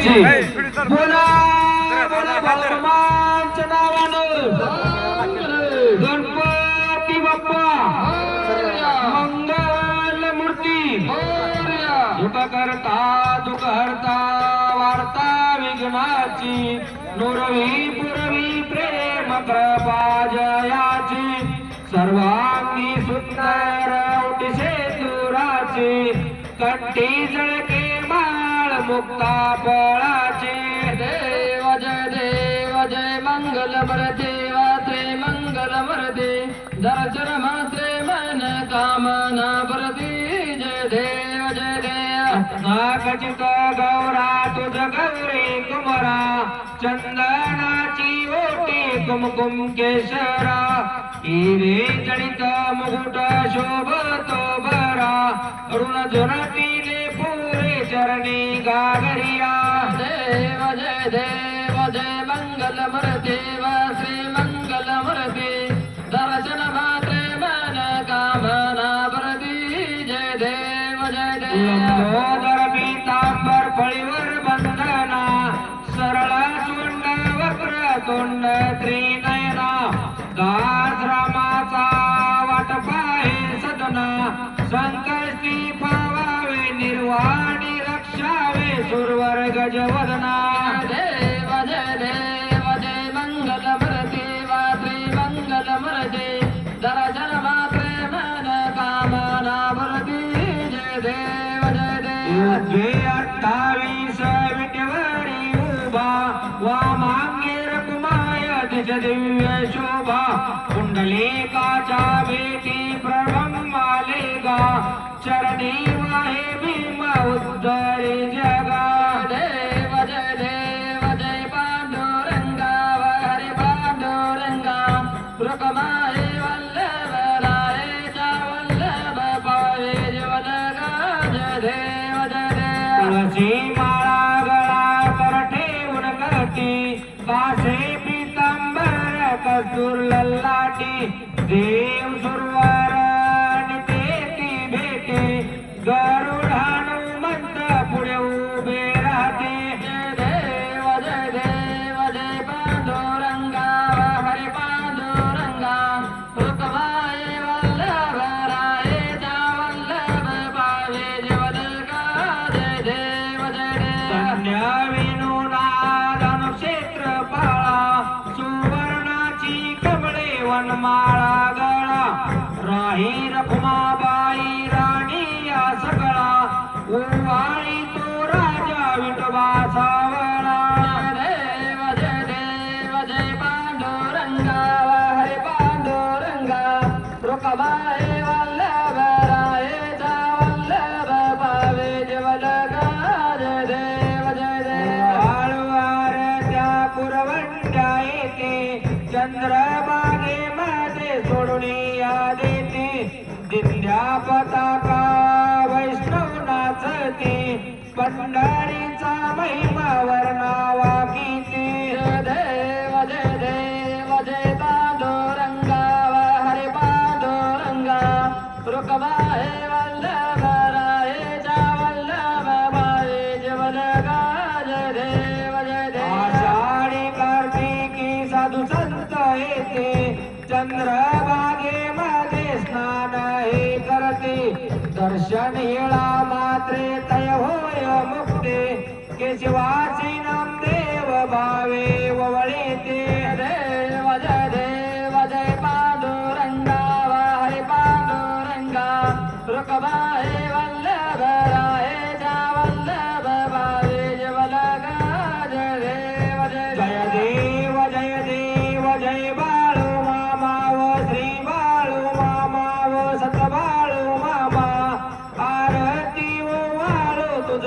बोला भगवानच्या नावानं. गणपती बाप्पा. मंगल मूर्ती. सुख करता दुःख हरता वार्ता विघ्नाची. नुरवी पुरवी प्रेम कृपा जयाची. सर्वांगी सुंदर उठिसे दुराची कंठी जळके मुक्ता बळाचे देव जय देव जय मंगल देव ते मंगल मरदे जर मात्रे मन कामना भरती जय देव जय देव. नागचित गौरा तुझ गौरी कुमरा. चंदनाची ओटी कुमकुम केशरा. हिरे जडित मुकुट शोभतो बरा. अरुण झुणतीने पू चरणी गागरिया देव जय देव जय मंगल देव श्री मंगल मरदे दर्शन मात्रे मन कामना भरती जय देव जय देव। पीतांबर फळीवर बंधना सरळ चुंड वक्र तोंड त्रिनयना। दास सुरवर गजवदना। देव जय देव जय मंगल देव श्री मंगल मरदे दर्शन मात्रे मन कामना भरती जय देव जय देव युद्धे अठ्ठावीस विटेवरी उभा वामांगेर कुमाय तिज दिव्य शोभा कुंडलिकाच्या भेटी प्रब्रह्माले गा चरणी वाहे भीम उद्धरी जगा पितांबर कस्तूर लल्लाटी देव सुरवर राही रखुमाबाई राणी या सगळा उवाळी तो राजा विठोबा सावळा देव जय देव जय पांडुरंगा हरे पांडुरंगा रुकमाये वल्लभ रायेचा वल्लभ पावे जीवनगा जय देव जय देव आळवार त्या पुरवंड्या येते चंद्रबागेमध्ये सोडून या दिंड्या पताका वैष्णव नाचते पंढरीचा महिमा वर्णावा किती देव जय देव जय पांडुरंगा हरे पांडुरंगा हे वल्लभ रायेचा वल्लभ पावे जीवनगा जय देव जय देव आषाढी कार्तिकी साधू संत येते. चंद्रभागे स्नान हे करते. दर्शन हिळा मात्रे तय होय मुक्ते. केशवाची नामदेव भावे वळेते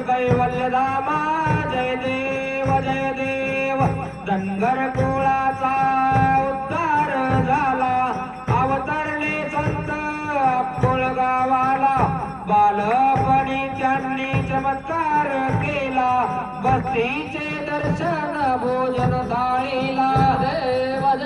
कैवल्यधामा जय देव जय देव धनगर कुळाचा उद्धार झाला अवतरले संत अक्कोळ गावाला बालपणी त्यांनी चमत्कार केला बस्तीचे दर्शन भोजन थाळीला। देव जय देव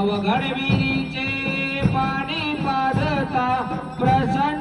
अवघड विरीचे पाणी पाजता प्रसन्न